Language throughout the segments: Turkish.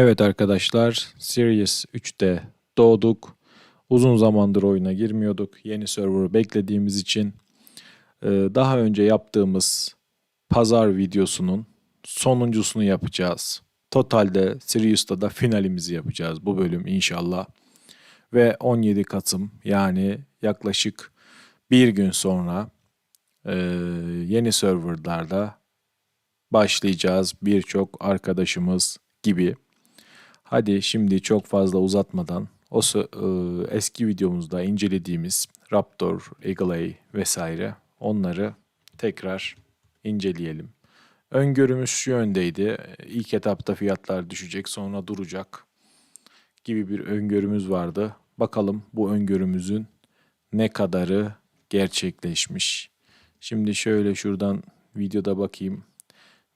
Evet arkadaşlar, Series 3'te doğduk. Uzun zamandır oyuna girmiyorduk. Yeni server beklediğimiz için e, daha önce yaptığımız pazar videosunun sonuncusunu yapacağız. Totalde Serious'ta da finalimizi yapacağız bu bölüm inşallah. Ve 17 Kasım yani yaklaşık bir gün sonra e, yeni serverlarda başlayacağız. Birçok arkadaşımız gibi. Hadi şimdi çok fazla uzatmadan o e, eski videomuzda incelediğimiz Raptor, Eagle Eye vesaire onları tekrar inceleyelim. Öngörümüz şu yöndeydi. İlk etapta fiyatlar düşecek sonra duracak gibi bir öngörümüz vardı. Bakalım bu öngörümüzün ne kadarı gerçekleşmiş. Şimdi şöyle şuradan videoda bakayım.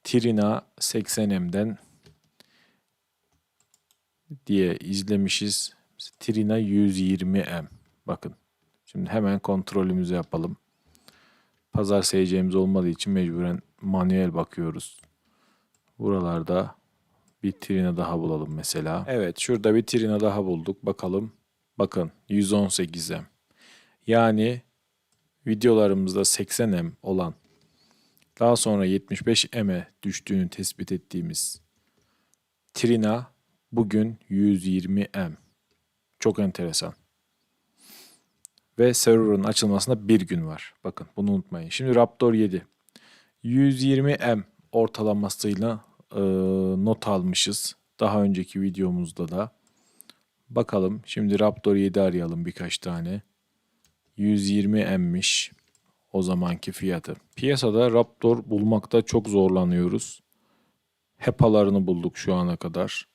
Trina 80M'den diye izlemişiz. Trina 120M. Bakın. Şimdi hemen kontrolümüzü yapalım. Pazar seyircimiz olmadığı için mecburen manuel bakıyoruz. Buralarda bir Trina daha bulalım mesela. Evet şurada bir Trina daha bulduk. Bakalım. Bakın 118M. Yani videolarımızda 80M olan daha sonra 75M'e düştüğünü tespit ettiğimiz Trina bugün 120M. Çok enteresan. Ve server'ın açılmasına bir gün var. Bakın bunu unutmayın. Şimdi Raptor 7. 120M ortalamasıyla e, not almışız. Daha önceki videomuzda da. Bakalım şimdi Raptor 7 arayalım birkaç tane. 120M'miş o zamanki fiyatı. Piyasada Raptor bulmakta çok zorlanıyoruz. HEPA'larını bulduk şu ana kadar.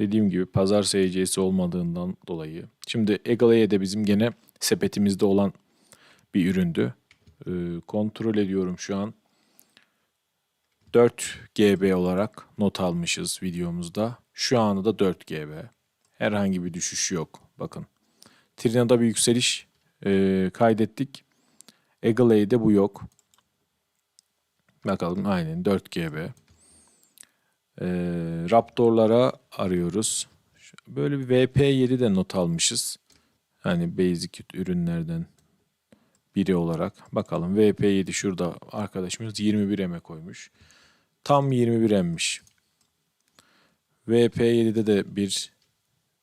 Dediğim gibi pazar SC'si olmadığından dolayı. Şimdi Eagle'ye de bizim gene sepetimizde olan bir üründü. Ee, kontrol ediyorum şu an. 4 GB olarak not almışız videomuzda. Şu anda da 4 GB. Herhangi bir düşüş yok. Bakın. Trina'da bir yükseliş e, kaydettik. Eagle'de bu yok. Bakalım aynen 4 GB. Ee, Raptor'lara arıyoruz. Böyle bir VP7 de not almışız. Yani basic ürünlerden biri olarak. Bakalım VP7 şurada arkadaşımız 21M'e koymuş. Tam 21M'miş. VP7'de de bir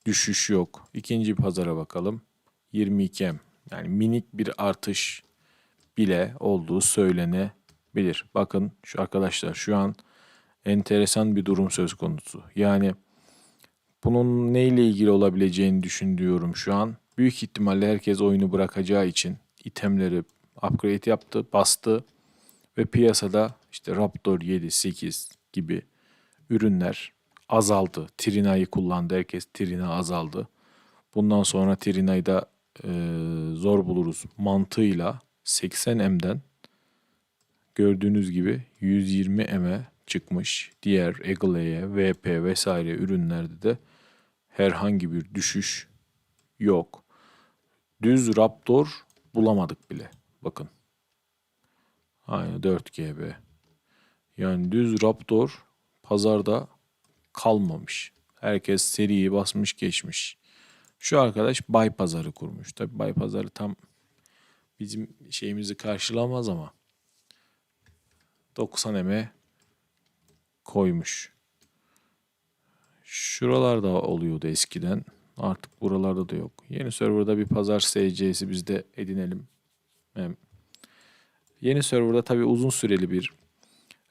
düşüş yok. İkinci pazara bakalım. 22M. Yani minik bir artış bile olduğu söylenebilir. Bakın şu arkadaşlar şu an enteresan bir durum söz konusu. Yani bunun neyle ilgili olabileceğini düşünüyorum şu an. Büyük ihtimalle herkes oyunu bırakacağı için itemleri upgrade yaptı, bastı ve piyasada işte Raptor 7, 8 gibi ürünler azaldı. Trina'yı kullandı. Herkes Trina azaldı. Bundan sonra Trina'yı da e, zor buluruz mantığıyla 80M'den gördüğünüz gibi 120M'e çıkmış. Diğer Eagle'ye, VP vesaire ürünlerde de herhangi bir düşüş yok. Düz Raptor bulamadık bile. Bakın. Aynı 4 GB. Yani düz Raptor pazarda kalmamış. Herkes seriyi basmış geçmiş. Şu arkadaş Bay Pazarı kurmuş. Tabi Bay Pazarı tam bizim şeyimizi karşılamaz ama 90M'e koymuş. Şuralarda oluyordu eskiden. Artık buralarda da yok. Yeni serverda bir pazar SC'si biz de edinelim. Hem yeni serverda tabii uzun süreli bir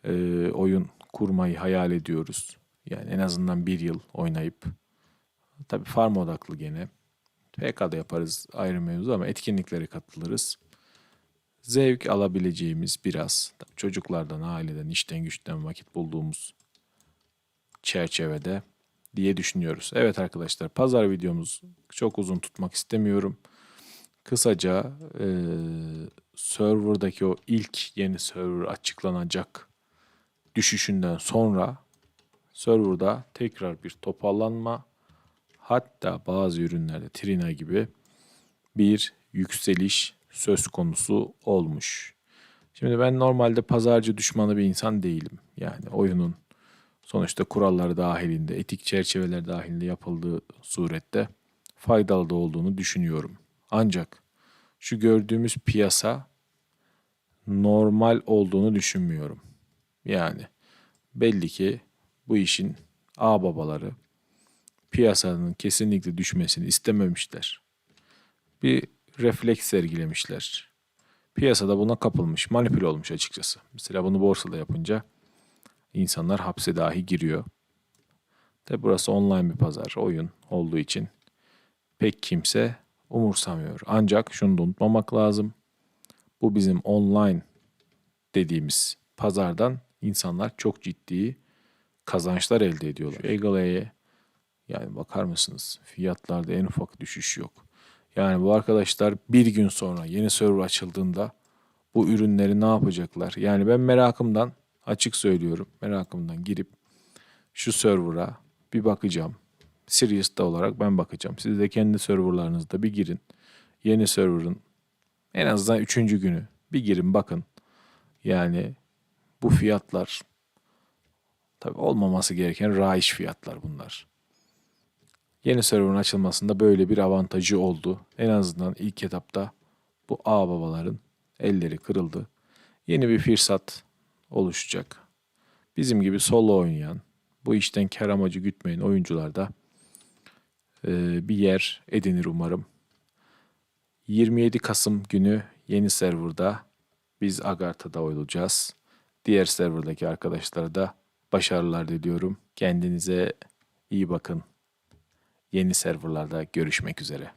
e, oyun kurmayı hayal ediyoruz. Yani en azından bir yıl oynayıp tabii farm odaklı gene. PK'da yaparız ayrı mevzu ama etkinliklere katılırız. Zevk alabileceğimiz biraz çocuklardan, aileden, işten güçten vakit bulduğumuz çerçevede diye düşünüyoruz. Evet arkadaşlar pazar videomuz çok uzun tutmak istemiyorum. Kısaca e, serverdaki o ilk yeni server açıklanacak düşüşünden sonra serverda tekrar bir toparlanma hatta bazı ürünlerde Trina gibi bir yükseliş söz konusu olmuş. Şimdi ben normalde pazarcı düşmanı bir insan değilim. Yani oyunun sonuçta kuralları dahilinde, etik çerçeveler dahilinde yapıldığı surette faydalı da olduğunu düşünüyorum. Ancak şu gördüğümüz piyasa normal olduğunu düşünmüyorum. Yani belli ki bu işin ağ babaları piyasanın kesinlikle düşmesini istememişler. Bir refleks sergilemişler. Piyasada buna kapılmış, manipüle olmuş açıkçası. Mesela bunu borsada yapınca insanlar hapse dahi giriyor. Tabi burası online bir pazar, oyun olduğu için pek kimse umursamıyor. Ancak şunu da unutmamak lazım. Bu bizim online dediğimiz pazardan insanlar çok ciddi kazançlar elde ediyorlar. Şu Egale'ye yani bakar mısınız? Fiyatlarda en ufak düşüş yok. Yani bu arkadaşlar bir gün sonra yeni server açıldığında bu ürünleri ne yapacaklar? Yani ben merakımdan açık söylüyorum. Merakımdan girip şu server'a bir bakacağım. Serious'ta olarak ben bakacağım. Siz de kendi serverlarınızda bir girin. Yeni server'ın en azından üçüncü günü bir girin bakın. Yani bu fiyatlar tabii olmaması gereken raiş fiyatlar bunlar. Yeni server'ın açılmasında böyle bir avantajı oldu. En azından ilk etapta bu ağ babaların elleri kırıldı. Yeni bir fırsat oluşacak. Bizim gibi solo oynayan, bu işten kar amacı gütmeyen oyuncular da e, bir yer edinir umarım. 27 Kasım günü yeni serverda biz Agartha'da olacağız. Diğer serverdaki arkadaşlara da başarılar diliyorum. Kendinize iyi bakın. Yeni serverlarda görüşmek üzere.